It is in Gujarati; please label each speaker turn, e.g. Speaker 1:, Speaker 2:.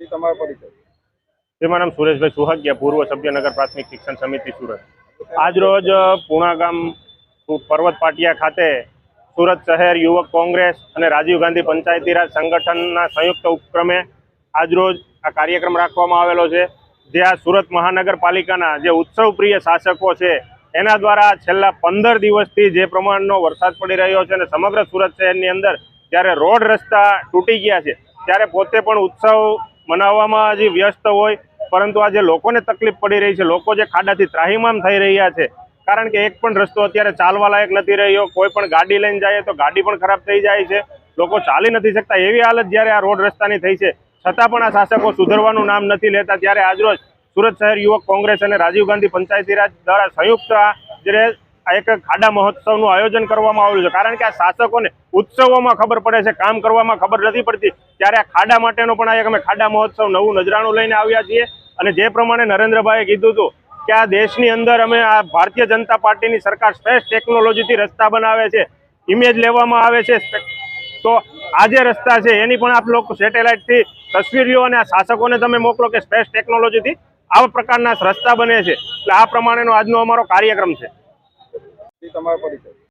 Speaker 1: તમારો પરિચય
Speaker 2: તેમાં નામ સુરેશભાઈ સુહાગિયા પૂર્વ સભ્ય નગર પ્રાથમિક શિક્ષણ સમિતિ સુરત. આજરોજ પૂણા ગામ પર્વત પાટિયા ખાતે સુરત શહેર યુવક કોંગ્રેસ અને રાજીવ ગાંધી પંચાયતીરાજ સંગઠનના સંયુક્ત ઉપક્રમે આજરોજ આ કાર્યક્રમ રાખવામાં આવેલો છે જે આ સુરત મહાનગરપાલિકાના જે ઉત્સવ પ્રિય શાસકો છે એના દ્વારા છેલ્લા પંદર દિવસથી જે પ્રમાણનો વરસાદ પડી રહ્યો છે અને સમગ્ર સુરત શહેરની અંદર જ્યારે રોડ રસ્તા તૂટી ગયા છે ત્યારે પોતે પણ ઉત્સવ મનાવવામાં હજી વ્યસ્ત હોય, પરંતુ આજે લોકોને તકલીફ પડી રહી છે, લોકો જે ખાડાથી ત્રાહીમામ થઈ રહ્યા છે, કારણ કે એક પણ રસ્તો અત્યારે ચાલવા લાયક નથી રહ્યો, કોઈ પણ ગાડી લઈને જાય તો ગાડી પણ ખરાબ થઈ જાય છે, લોકો ચાલી નથી શકતા. એવી હાલત જ્યારે આ રોડ રસ્તાની થઈ છે, છતાં પણ આ શાસકો સુધરવાનું નામ નથી લેતા. ત્યારે આજરોજ સુરત શહેર યુવક કોંગ્રેસ અને રાજીવ ગાંધી પંચાયતી રાજ દ્વારા સંયુક્ત જે એક ખાડા મહોત્સવનું આયોજન કરવામાં આવેલું છે. કારણ કે આ શાસકોને ઉત્સવોમાં ખબર પડે છે, કામ કરવામાં ખબર નથી પડતી. ત્યારે આ ખાડા માટેનો પણ આ એક અમે ખાડા મહોત્સવ નવું નજરાણું લઈને આવ્યા છીએ. અને જે પ્રમાણે નરેન્દ્રભાઈએ કીધું હતું કે આ દેશની અંદર અમે આ ભારતીય જનતા પાર્ટીની સરકાર શ્રેષ્ઠ ટેકનોલોજીથી રસ્તા બનાવે છે ઇમેજ લેવામાં આવે છે. તો આ જે રસ્તા છે, એની પણ આપ લોકો સેટેલાઇટથી તસવીરીઓ અને આ શાસકોને તમે મોકલો કે શ્રેષ્ઠ ટેકનોલોજીથી આવા પ્રકારના રસ્તા બને છે. એટલે આ પ્રમાણેનો આજનો અમારો કાર્યક્રમ છે.
Speaker 1: તમારો પરિચય.